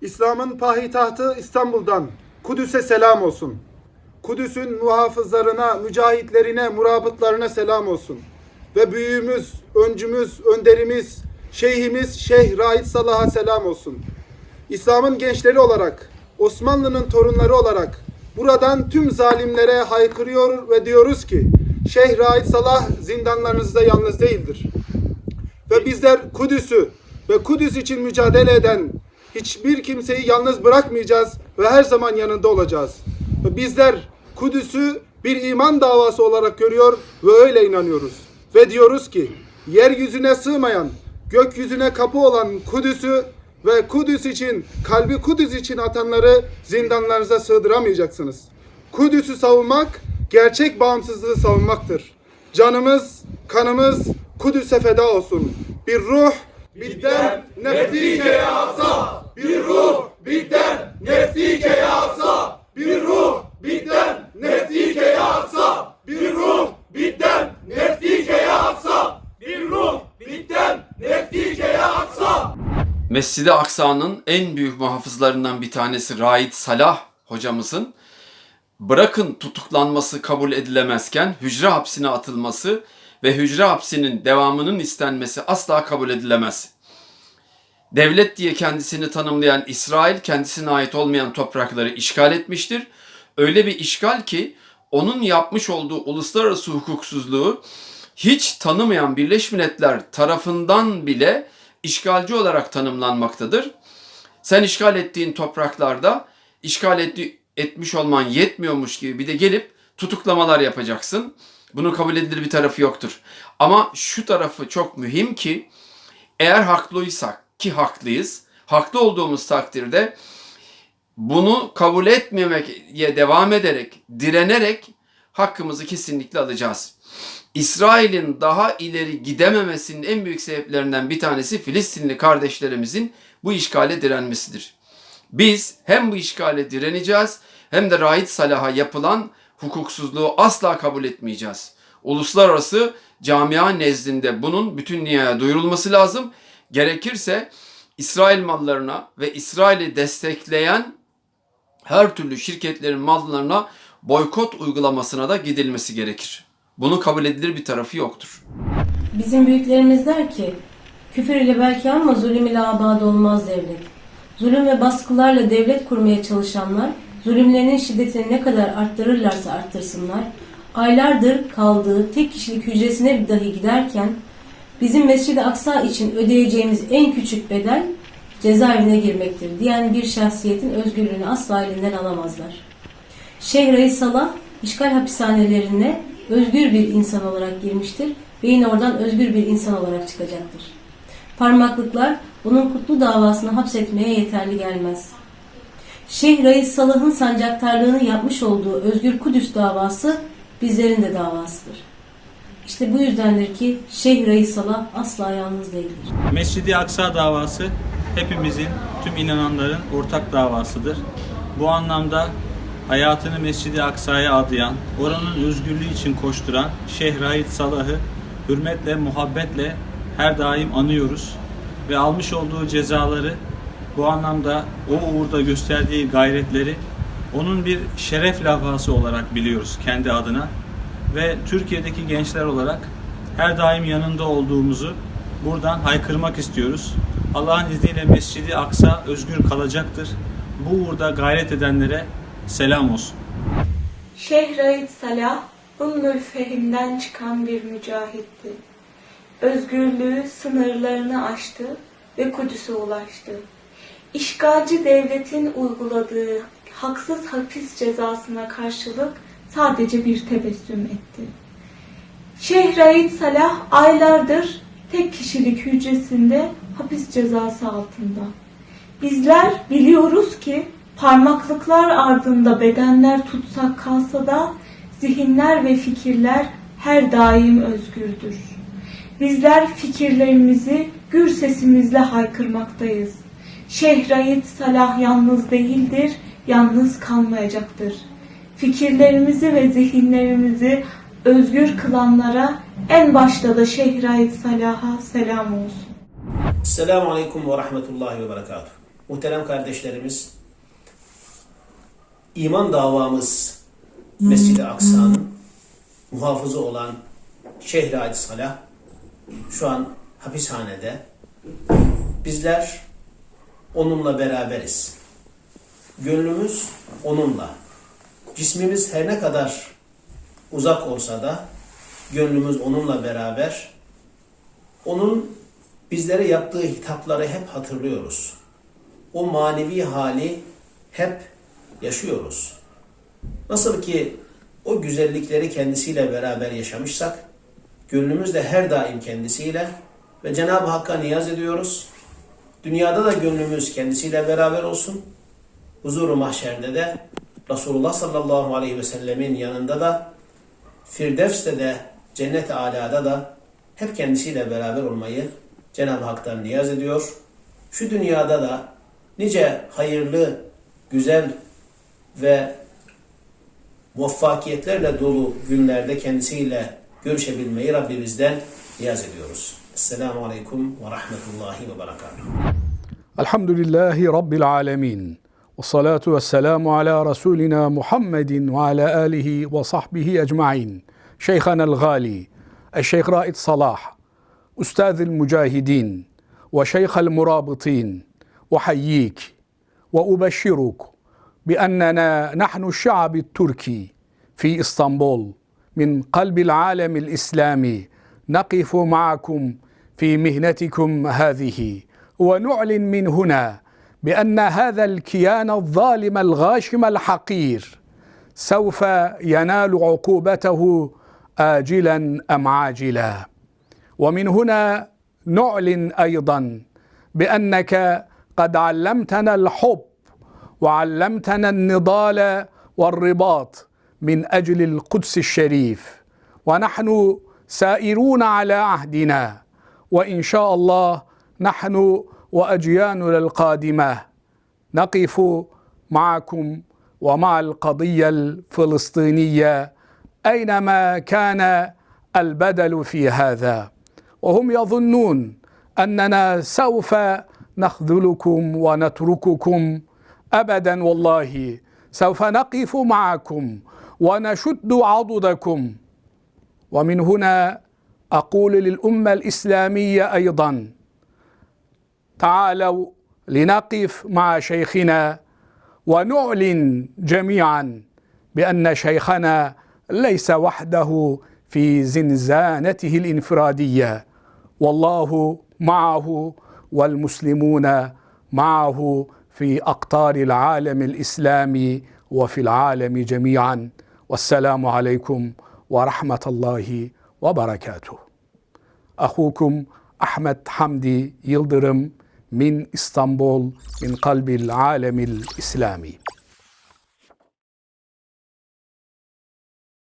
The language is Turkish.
İslam'ın payitahtı İstanbul'dan Kudüs'e selam olsun. Kudüs'ün muhafızlarına, mücahitlerine, murabıtlarına selam olsun. Ve büyüğümüz, öncümüz, önderimiz, şeyhimiz Şeyh Raid Salah'a selam olsun. İslam'ın gençleri olarak, Osmanlı'nın torunları olarak buradan tüm zalimlere haykırıyor ve diyoruz ki Şeyh Raid Salah zindanlarınızda yalnız değildir. Ve bizler Kudüs'ü ve Kudüs için mücadele eden hiçbir kimseyi yalnız bırakmayacağız ve her zaman yanında olacağız. Ve bizler Kudüs'ü bir iman davası olarak görüyor ve öyle inanıyoruz. Ve diyoruz ki yeryüzüne sığmayan, gökyüzüne kapı olan Kudüs'ü ve Kudüs için, kalbi Kudüs için atanları zindanlarınıza sığdıramayacaksınız. Kudüs'ü savunmak, gerçek bağımsızlığı savunmaktır. Canımız, kanımız Kudüs'e feda olsun. Bir ruh, bidden, nefsike ya aksa. Bir ruh, bidden, nefsike ya aksa. Bir ruh, bidden, nefsike ya aksa. Bir ruh, bidden, nefsike ya aksa. Bir ruh, bidden, nefsike ya aksa. Mescid-i Aksa'nın en büyük muhafızlarından bir tanesi Raid Salah hocamızın bırakın tutuklanması kabul edilemezken hücre hapsine atılması ve hücre hapsinin devamının istenmesi asla kabul edilemez. Devlet diye kendisini tanımlayan İsrail kendisine ait olmayan toprakları işgal etmiştir. Öyle bir işgal ki onun yapmış olduğu uluslararası hukuksuzluğu hiç tanımayan Birleşmiş Milletler tarafından bile işgalci olarak tanımlanmaktadır. Sen işgal ettiğin topraklarda işgal etti, etmiş olman yetmiyormuş gibi bir de gelip tutuklamalar yapacaksın. Bunun kabul edilir bir tarafı yoktur. Ama şu tarafı çok mühim ki eğer haklıysak ki haklıyız, haklı olduğumuz takdirde bunu kabul etmemeye devam ederek, direnerek hakkımızı kesinlikle alacağız. İsrail'in daha ileri gidememesinin en büyük sebeplerinden bir tanesi Filistinli kardeşlerimizin bu işgale direnmesidir. Biz hem bu işgale direneceğiz hem de Raid Salah'a yapılan hukuksuzluğu asla kabul etmeyeceğiz. Uluslararası camia nezdinde bunun bütün dünyaya duyurulması lazım. Gerekirse İsrail mallarına ve İsrail'i destekleyen her türlü şirketlerin mallarına boykot uygulamasına da gidilmesi gerekir. Bunu kabul edilir bir tarafı yoktur. Bizim büyüklerimiz der ki, küfür ile belki ama zulüm ile abad olmaz devlet. Zulüm ve baskılarla devlet kurmaya çalışanlar, zulümlerinin şiddetini ne kadar arttırırlarsa arttırsınlar, aylardır kaldığı tek kişilik hücresine dahi giderken, bizim Mescid-i Aksa için ödeyeceğimiz en küçük bedel cezaevine girmektir diyen bir şahsiyetin özgürlüğünü asla elinden alamazlar. Şeyh Reis Salah işgal hapishanelerine özgür bir insan olarak girmiştir ve yine oradan özgür bir insan olarak çıkacaktır. Parmaklıklar onun kutlu davasını hapsetmeye yeterli gelmez. Şeyh Reis Salah'ın sancaktarlığını yapmış olduğu Özgür Kudüs davası bizlerin de davasıdır. İşte bu yüzdendir ki Şeyh Reis Salah asla yalnız değildir. Mescidi Aksa davası hepimizin, tüm inananların ortak davasıdır. Bu anlamda hayatını Mescidi Aksa'ya adayan, oranın özgürlüğü için koşturan Şeyh Raid Salah'ı hürmetle, muhabbetle her daim anıyoruz. Ve almış olduğu cezaları, bu anlamda o uğurda gösterdiği gayretleri onun bir şeref lafası olarak biliyoruz kendi adına. Ve Türkiye'deki gençler olarak her daim yanında olduğumuzu buradan haykırmak istiyoruz. Allah'ın izniyle Mescidi Aksa özgür kalacaktır. Bu uğurda gayret edenlere selam olsun. Şeyh Raid Salah, Ummül Fehim'den çıkan bir mücahitti. Özgürlüğü sınırlarını aştı ve Kudüs'e ulaştı. İşgalci devletin uyguladığı haksız hapis cezasına karşılık sadece bir tebessüm etti. Şeyh Raid Salah aylardır tek kişilik hücresinde hapis cezası altında. Bizler biliyoruz ki parmaklıklar ardında bedenler tutsak kalsa da zihinler ve fikirler her daim özgürdür. Bizler fikirlerimizi gür sesimizle haykırmaktayız. Şehrayit salah yalnız değildir, yalnız kalmayacaktır. Fikirlerimizi ve zihinlerimizi özgür kılanlara en başta da Şehrayit Salah'a selam olsun. Selamun Aleyküm ve Rahmetullahi ve Berekatuhu. Muhterem kardeşlerimiz, iman davamız Mescid-i Aksa'nın muhafızı olan Şehri Adi Salah şu an hapishanede. Bizler onunla beraberiz. Gönlümüz onunla. Cismimiz her ne kadar uzak olsa da gönlümüz onunla beraber. Onun bizlere yaptığı hitapları hep hatırlıyoruz. O manevi hali hep yaşıyoruz. Nasıl ki o güzellikleri kendisiyle beraber yaşamışsak, gönlümüz de her daim kendisiyle ve Cenab-ı Hakk'a niyaz ediyoruz. Dünyada da gönlümüz kendisiyle beraber olsun. Huzuru mahşerde de Resulullah sallallahu aleyhi ve sellemin yanında da Firdevs'te de cennet-i alada da hep kendisiyle beraber olmayı Cenab-ı Hak'tan niyaz ediyor. Şu dünyada da nice hayırlı, güzel ve muvaffakiyetlerle dolu günlerde kendisiyle görüşebilmeyi Rabbimizden niyaz ediyoruz. Aleyküm ve Rahmetullahi ve Berekatuhu. الحمد لله رب العالمين والصلاة والسلام على رسولنا محمد وعلى آله وصحبه أجمعين شيخنا الغالي الشيخ رائد صلاح أستاذ المجاهدين وشيخ المرابطين أحييك وأبشرك بأننا نحن الشعب التركي في إسطنبول من قلب العالم الإسلامي نقف معكم في مهنتكم هذه ونعلن من هنا بأن هذا الكيان الظالم الغاشم الحقير سوف ينال عقوبته اجلا أم عاجلا. ومن هنا نعلن أيضا بأنك قد علمتنا الحب وعلمتنا النضال والرباط من أجل القدس الشريف ونحن سائرون على عهدنا. وإن شاء الله نحن واجيالنا القادمة نقف معكم ومع القضية الفلسطينية أينما كان البدل في هذا. وهم يظنون أننا سوف نخذلكم ونترككم ابدا والله. سوف نقف معكم ونشد عضدكم. ومن هنا أقول للأمة الإسلامية أيضا تعالوا لنقف مع شيخنا ونعلن جميعا بأن شيخنا ليس وحده في زنزانته الإنفرادية والله معه والمسلمون معه في أقطار العالم الإسلامي وفي العالم جميعا. والسلام عليكم ورحمة الله ve berekatuhu. Ahukum Ahmet Hamdi Yıldırım min İstanbul min kalbil alemil İslami.